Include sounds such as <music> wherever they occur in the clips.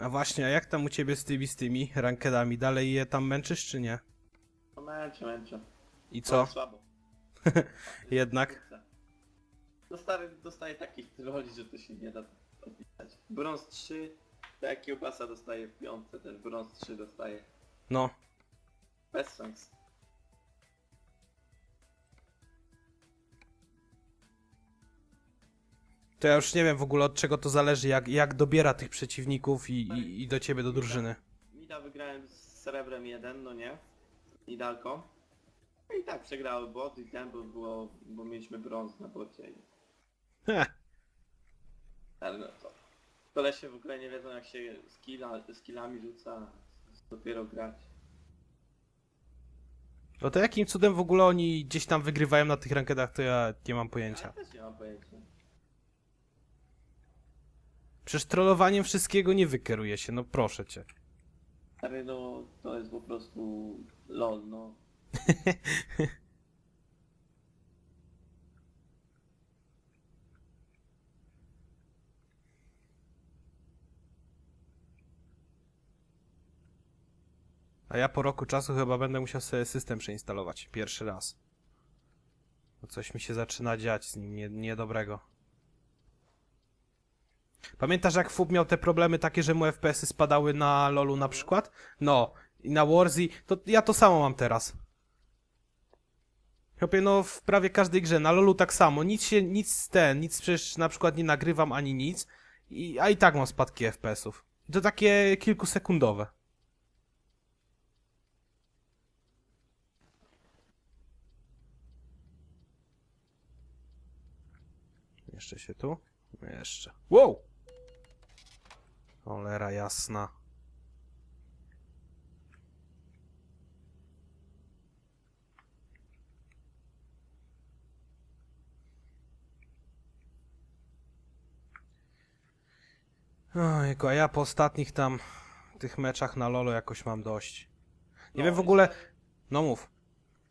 A właśnie, a jak tam u ciebie z tymi, z tymi rankedami? Dalej je tam męczysz, czy nie? No męczę, męczę. I co? Słabo. <laughs> Jednak? No stary dostaje takich trolli, że to się nie da opisać. Brąz 3, tak jak kiełbasa dostaje w piątce, też brąz 3 dostaje. No. Bez sens. To ja już nie wiem w ogóle od czego to zależy, jak, jak dobiera tych przeciwników i, i, i do ciebie do drużyny. Mida wygrałem z srebrem 1, no nie? Nidalką. No i tak przegrały bot i ten, bo, było, bo mieliśmy brąz na bocie. i- Heh. Ale no to... Kolesie w ogóle nie wiedzą jak się skilla, skillami rzuca, dopiero grać. No to jakim cudem w ogóle oni gdzieś tam wygrywają na tych rankedach, to ja nie mam Ja pojęcia. też nie mam pojęcia. Przecież trollowaniem wszystkiego nie wykieruje się, no proszę cię. Ale no, to jest po prostu lol, no. A ja po roku czasu chyba będę musiał sobie system przeinstalować. Pierwszy raz. Bo coś mi się zaczyna dziać z nim nie, niedobrego. Pamiętasz jak FUB miał te problemy takie, że mu FPS-y spadały na LoLu na przykład? No. I na Warzy, to ja to samo mam teraz. Chłopie, no w prawie każdej grze, na LoLu tak samo, nic się, nic ten, nic przecież na przykład nie nagrywam ani nic, i, a i tak mam spadki FPS-ów. To takie kilkusekundowe. Jeszcze się tu? Jeszcze. Wow! Cholera jasna. Ojku, a ja po ostatnich tam tych meczach na Lolo jakoś mam dość. Nie No wiem w i ogóle... Stary, No mów.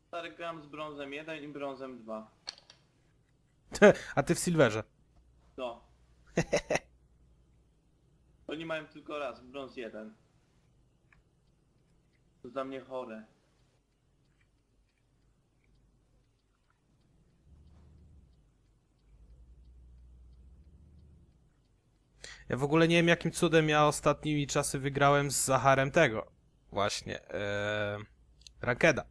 stary gram z brązem 1 i brązem 2. <laughs> A ty w Silverze. No. <laughs> Oni mają tylko raz, brąz 1. To dla mnie chore. Ja w ogóle nie wiem jakim cudem ja ostatnimi czasy wygrałem z Zacharem tego. Właśnie. Ee, Rankeda.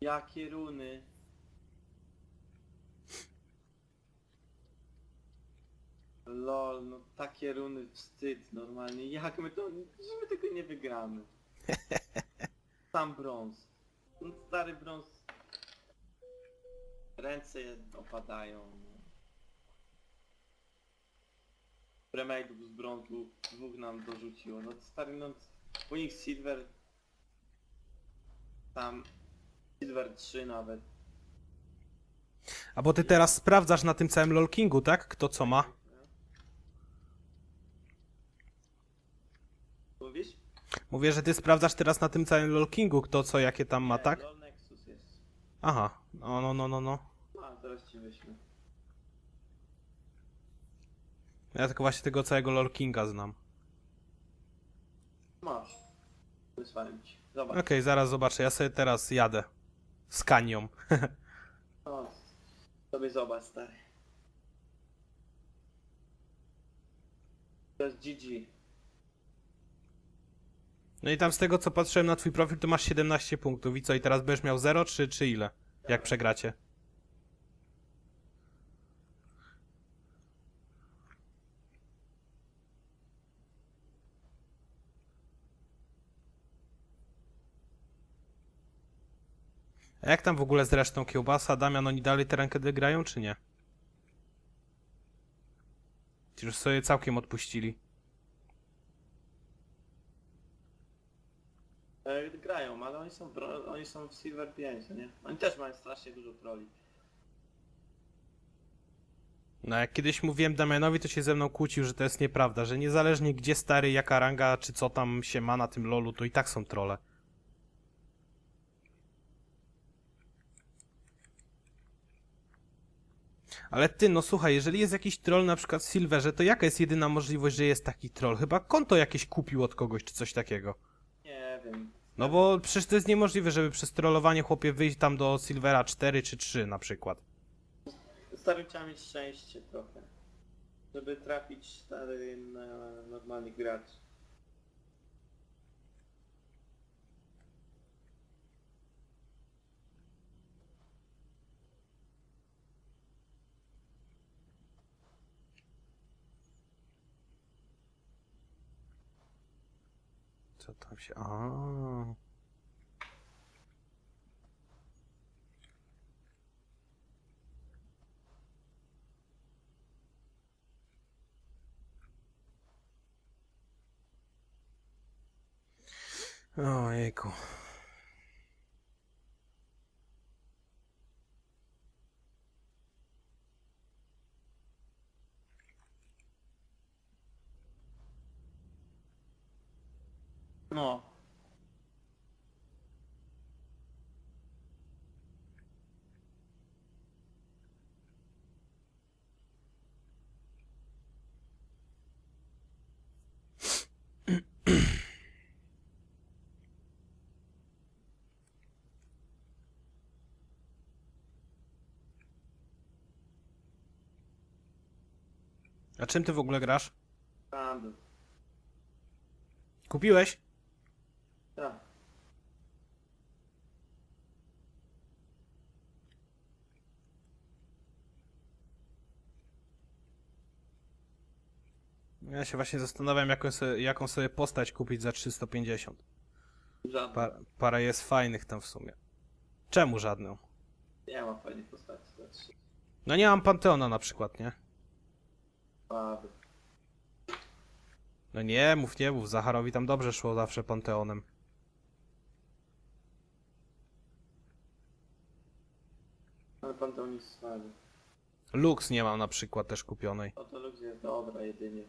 Jakie runy. Lol, no takie runy wstyd normalnie. Jak my to, że my tego nie wygramy. <laughs> Sam brąz. No stary brąz. Ręce opadają. no. Premade'ów z brązu dwóch nam dorzuciło. No stary no, u nich silver. Tam silver 3 nawet. A bo ty teraz sprawdzasz na tym całym LOL Kingu, tak? Kto co ma? Mówię, że ty sprawdzasz teraz na tym całym LOL Kingu, kto co jakie tam ma, tak? LOL Nexus jest. Aha. No, no, no, no, no. A, teraz ci wyślę. Ja tylko właśnie tego całego LOL Kinga znam. Masz. Wysłałem ci. Zobacz. Okej, zaraz zobaczę. Ja sobie teraz jadę. Z Kanią. <laughs> O, sobie zobacz, stary. To jest GG. No i tam z tego co patrzyłem na twój profil, to masz 17 punktów. I co, i teraz będziesz miał 0 czy, czy ile? Jak przegracie? A jak tam w ogóle z resztą kiełbasa? Damian, oni dalej te rankedy grają, czy nie? Ci już sobie całkiem odpuścili. E, grają, ale oni są, w bro- oni są w Silver 5, no nie? Oni też mają strasznie dużo troli. No jak kiedyś mówiłem Damianowi, to się ze mną kłócił, że to jest nieprawda, że niezależnie gdzie stary, jaka ranga, czy co tam się ma na tym lolu, to i tak są trole. Ale ty, no słuchaj, jeżeli jest jakiś troll na przykład w Silverze, to jaka jest jedyna możliwość, że jest taki troll? Chyba konto jakieś kupił od kogoś, czy coś takiego. Nie wiem. No bo przecież to jest niemożliwe, żeby przez trollowanie chłopie wyjść tam do Silvera 4 czy 3 na przykład. Stary trzeba mieć szczęście trochę. Żeby trafić stary na normalnych graczy. Co tam się... A. Ojejku. No. A czym ty w ogóle grasz? Kupiłeś? Tak. Ja się właśnie zastanawiam, jaką sobie, jaką sobie postać kupić za 350. Żadne. Pa, parę jest fajnych tam w sumie. Czemu żadną? Nie ma fajnych postaci. Znaczy. No nie mam Panteona na przykład, nie? Słaby. No nie, mów, nie mów. Zacharowi tam dobrze szło zawsze Panteonem. Ale pan to nic słaby. Lux nie mam na przykład też kupionej. Oto Lux jest dobra jedynie.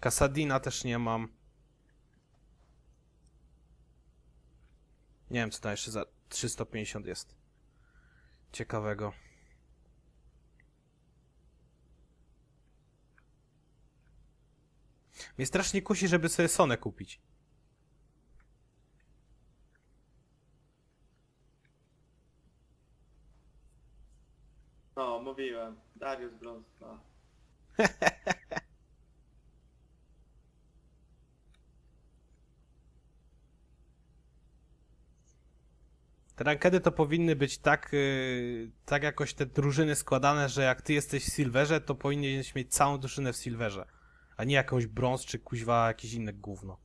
Kasadina też nie mam. Nie wiem, co tam jeszcze za 350 jest. Ciekawego. Mnie strasznie kusi, żeby sobie Sonę kupić. No, mówiłem. Darius Brąz <laughs> 2. Te rankedy to powinny być tak, yy, tak jakoś te drużyny składane, że jak ty jesteś w Silverze, to powinieneś mieć całą drużynę w Silverze. A nie jakąś brąz czy kuźwa jakieś inne gówno.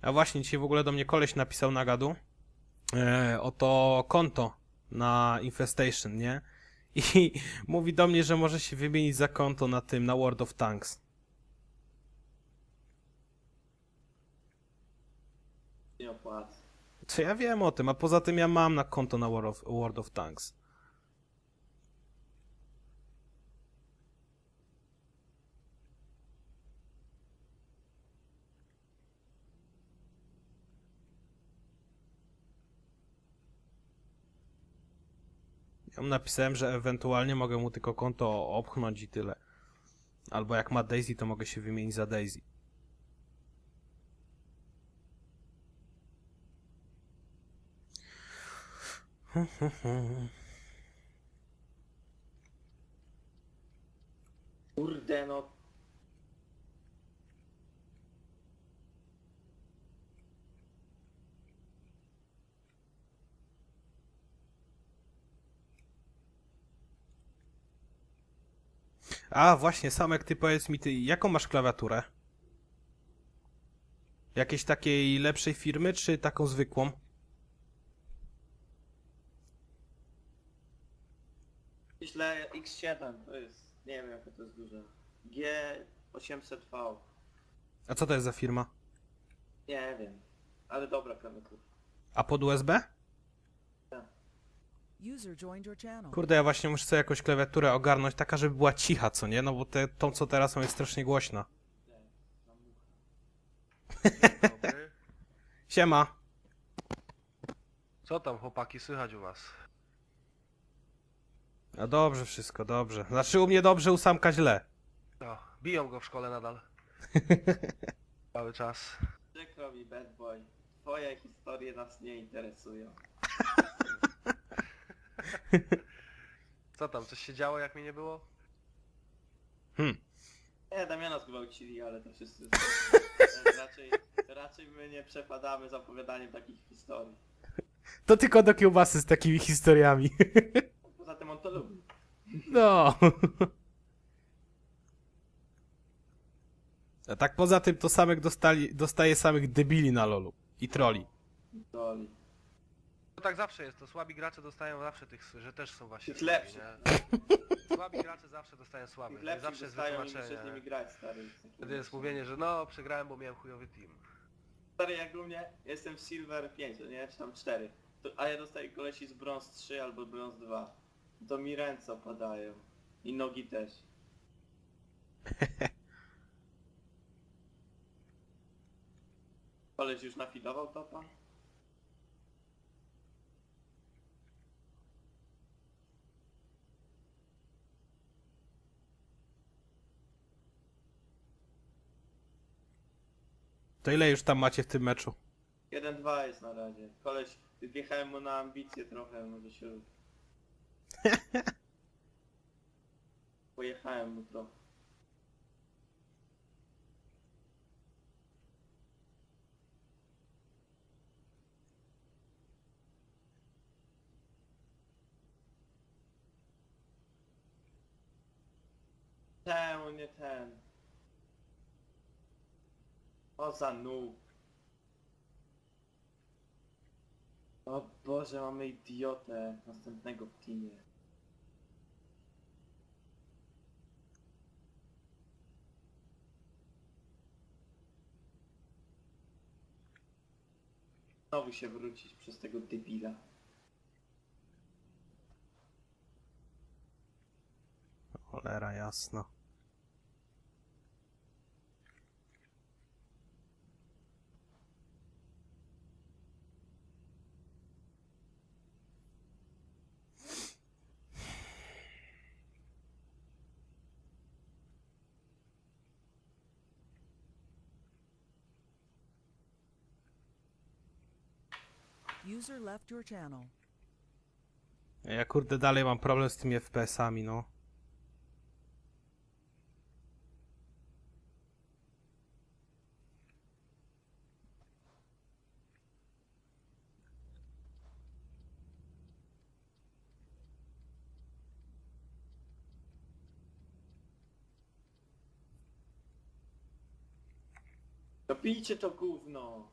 A właśnie, dzisiaj w ogóle do mnie koleś napisał na gadu. E, oto konto na Infestation, nie? <laughs> I mówi do mnie, że może się wymienić za konto na tym, na World of Tanks. Nie opłaca. Co ja wiem o tym, a poza tym ja mam na konto na World of, World of Tanks. Ja mu napisałem, że ewentualnie mogę mu tylko konto opchnąć i tyle. Albo jak ma Daisy, to mogę się wymienić za Daisy. Kurde no. A, właśnie, Samek, ty powiedz mi, ty, jaką masz klawiaturę? Jakiejś takiej lepszej firmy, czy taką zwykłą? Myślę X7 to jest. Nie wiem jaka to jest duża. G800V. A co to jest za firma? Nie wiem. Ale dobra klawiatura. A pod USB? Tak. User joined your channel. Kurde, ja właśnie muszę sobie jakąś klawiaturę ogarnąć, taka, żeby była cicha, co nie? No bo te, tą, co teraz mam, jest strasznie głośna. Dobry. <laughs> Siema. Co tam chłopaki słychać u was? A dobrze wszystko, dobrze. Znaczy u mnie dobrze, u Samka źle. No, biją go w szkole nadal. <laughs> Cały czas. Przykro mi, bad boy. Twoje historie nas nie interesują. <laughs> <laughs> Co tam, coś się działo jak mnie nie było? Hmm. Nie, Damiana zgwałcili, ale to wszyscy... <laughs> raczej, raczej my nie przepadamy za opowiadaniem takich historii. To tylko do kiełbasy z takimi historiami. <laughs> Poza tym on to lubi. No. A tak poza tym to Samek dostali, dostaje samych debili na lolu. I troli. Doli. To tak zawsze jest, to słabi gracze dostają zawsze tych, że też są właśnie Tych słabi, lepszych. nie? <laughs> Słabi gracze zawsze dostają słabych. Tych no i lepszych Zawsze jest dostają i muszę z nimi grać, stary. Wtedy jest mówienie, że no, przegrałem, bo miałem chujowy team. Stary, jak u mnie jestem w Silver 5, nie? Czy tam 4. To, a ja dostaję kolesi z brąz 3 albo brąz 2. To mi ręce opadają. I nogi też. <laughs> Koleś już nafidował topa? To ile już tam macie w tym meczu? 1-2 jest na razie. Koleś, wjechałem mu na ambicje trochę, może się... <laughs> Pojechałem mu trochę. Czemu nie ten? O za. O Boże, mamy idiotę następnego w teamie. Znowu się wrócić przez tego debila. Cholera jasna. User left your channel. Ja kurde dalej mam problem z tymi FPS-ami, no. To pijcie to gówno!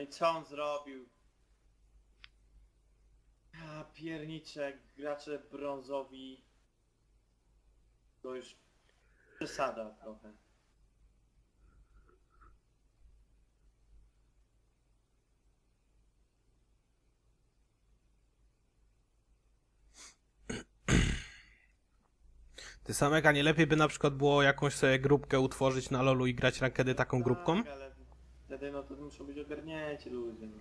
No i co on zrobił? A pierniczek, gracze brązowi. To już przesada trochę. Ty Samek, a nie lepiej by na przykład było jakąś sobie grupkę utworzyć na lolu i grać rankedy taką grupką? Tak, ale wtedy no to muszą być ogarnięci ludzie. No.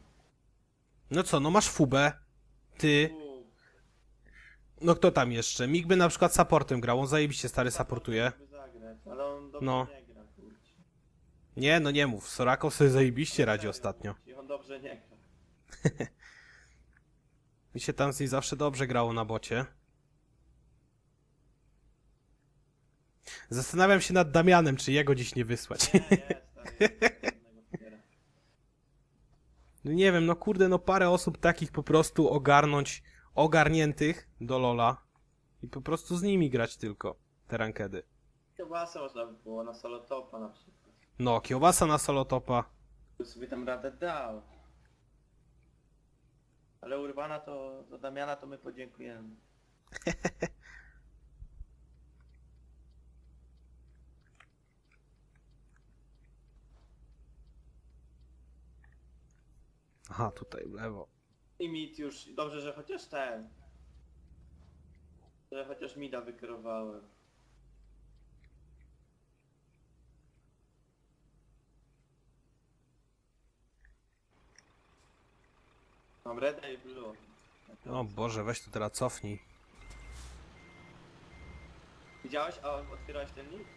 No co, no masz fubę. Ty. U, No kto tam jeszcze? Mig by na przykład supportem grał, on zajebiście stary supportuje. mógłby Zagrać, ale on dobrze No. nie gra, kurczę. Nie, no nie mów, Sorako sobie zajebiście radzi ostatnio. I on dobrze nie gra. <laughs> Mi się tam z nim zawsze dobrze grało na bocie. Zastanawiam się nad Damianem, czy jego dziś nie wysłać. Nie, stary, <laughs> jest, jednego wspiera. No nie wiem, no kurde, no parę osób takich po prostu ogarnąć, ogarniętych do Lola i po prostu z nimi grać tylko te rankedy. Kiełbasę można by było na solo topa na przykład. No, kiełbasa na solotopa. Tu sobie tam radę dał. Ale Urbana to, do Damiana to my podziękujemy. <laughs> Aha, tutaj w lewo. I mit już, dobrze, że chociaż ten. Że chociaż Mida wykierowałem. Mam Reda i Blue. O Boże, weź to teraz cofnij. Widziałeś? A otwierałeś ten link?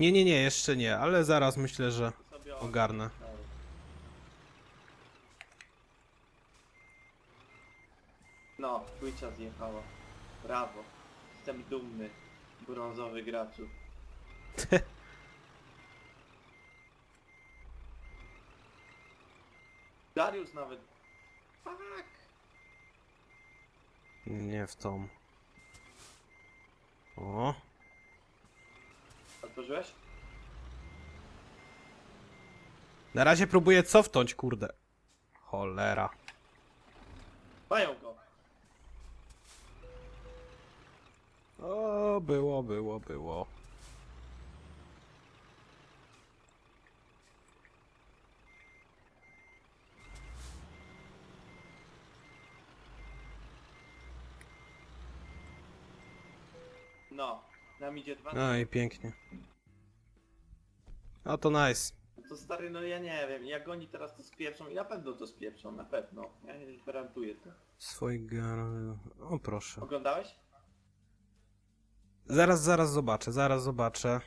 Nie, nie, nie, jeszcze nie, ale zaraz myślę, że To sobie ogarnę. Dobra. No, Twitcha zjechała. Brawo. Jestem dumny. Brązowy graczu. <laughs> Darius nawet. Fuck. Nie w tą. O, Otworzyłeś? na razie próbuję cofnąć, kurde. Cholera. Mają go. O, było, było, było. No. Nam idzie dwa. No i pięknie. No to nice. To stary, no ja nie wiem. Jak oni teraz to spieprzą, na pewno to spieprzą, na pewno. Ja gwarantuję to. Swój gar... O proszę. Oglądałeś? Zaraz, zaraz zobaczę, zaraz zobaczę.